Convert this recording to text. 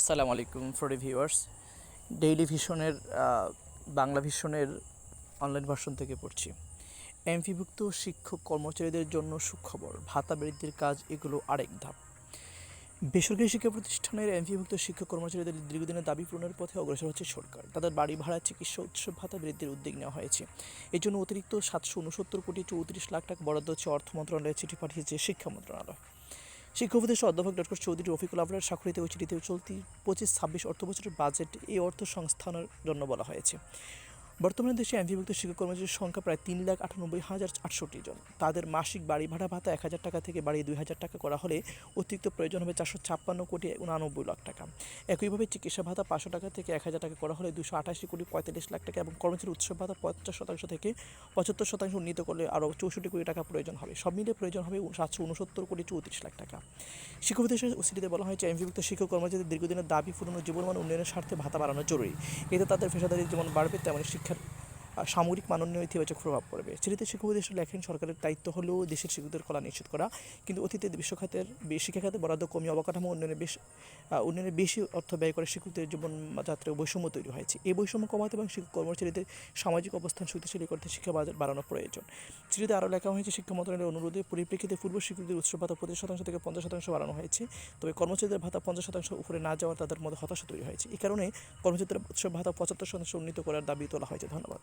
আসসালামু আলাইকুম for viewers daily ভিশনের বাংলা ভিশনের অনলাইন ভার্সন থেকে পড়ছি। এমপিভুক্ত শিক্ষক কর্মচারীদের জন্য সুখবর, ভাতা বৃদ্ধির কাজ এগুলো আরেক ধাপ। বেসরকারি শিক্ষা প্রতিষ্ঠানের এমপিভুক্ত শিক্ষক কর্মচারীদের দীর্ঘদিনের দাবি পূরণের পথে অগ্রসর হচ্ছে সরকার। তাদের বাড়ি ভাড়া, চিকিৎসা উৎসব ভাতা বৃদ্ধির উদ্যোগ নেওয়া হয়েছে। এর জন্য অতিরিক্ত সাতশো উনসত্তর কোটি চৌত্রিশ লাখ টাকা বরাদ্দ হচ্ছে অর্থ মন্ত্রণালয়ে চিঠি পাঠিয়েছে শিক্ষা মন্ত্রণালয়। শিক্ষা সহ অধ্যাপক ডক্টর চৌধুরী রফিকুল আবরার স্বাক্ষরিত ওই চিঠিতে চলতি পঁচিশ ছাব্বিশ অর্থ বছরের বাজেট এই অর্থ সংস্থানের জন্য বলা হয়েছে। বর্তমানে দেশে এমপিভুক্ত শিক্ষক কর্মচারীর সংখ্যা প্রায় তিন লাখ আটানব্বই হাজার আটষট্টি জন। তাদের মাসিক বাড়ি ভাড়া ভাতা এক হাজার টাকা থেকে বাড়িয়ে দুই হাজার টাকা করা হলে অতিরিক্ত প্রয়োজন হবে চারশো ছাপ্পান্ন কোটি উনানব্বই লাখ টাকা। একইভাবে চিকিৎসা ভাতা পাঁচশো টাকা থেকে এক হাজার টাকা করা হলে দুশো আঠাশি কোটি পঁয়তাল্লিশ লাখ টাকা এবং কর্মচারী উৎসব ভাতা পঞ্চাশ শতাংশ থেকে পঁচাত্তর শতাংশ উন্নীত করলে আরও চৌষট্টি কোটি টাকা প্রয়োজন হবে। সব মিলিয়ে প্রয়োজন হবে সাতশো উনসত্তর কোটি চৌত্রিশ লাখ টাকা। শিক্ষক উপদেশের ওসিটিতে বলা হয়েছে এমপিভুক্ত শিক্ষক কর্মচারীদের দীর্ঘদিনের দাবি পূরণ জীবনমান উন্নয়নের স্বার্থে ভাতা বাড়ানো জরুরি। এতে তাদের পেশাদারি যেমন বাড়বে, তেমন শিক্ষার সামরিক মাননীয় ইতিবাচক প্রভাব পড়বে। চিঠিতে শিক্ষক উপদেষ্টা লেখেন, সরকারের দায়িত্ব হলেও দেশের শিক্ষকদের কলা নিশ্চিত করা। কিন্তু অতীতে বিশ্বখাতের শিক্ষাখাতে বরাদ্দ কমিয়ে অবকাঠামো উন্নয়নে বেশ উন্নয়নে বেশি অর্থ ব্যয় করে শিক্ষকদের জীবনযাত্রায় বৈষম্য তৈরি হয়েছে। এই বৈষম্য কমাতে এবং শিক্ষক কর্মচারীদের সামাজিক অবস্থান শক্তিশালী করতে শিক্ষা বাজার বাড়ানো প্রয়োজন। চিঠিতে আরও লেখা হয়েছে, শিক্ষা মন্ত্রণালয়ের অনুরোধে পরিপ্রেক্ষিতে পূর্ব স্বীকৃতির উৎসব ভাতা পঁচিশ শতাংশ থেকে পঞ্চাশ শতাংশ বাড়ানো হয়েছে। তবে কর্মচারীদের ভাতা পঞ্চাশ শতাংশ উপরে না যাওয়ার তাদের মধ্যে হতাশা তৈরি হয়েছে। এই কারণে কর্মচারীদের উৎসব ভাতা পঁচাত্তর শতাংশ উন্নীত করার দাবি তোলা হয়েছে। ধন্যবাদ।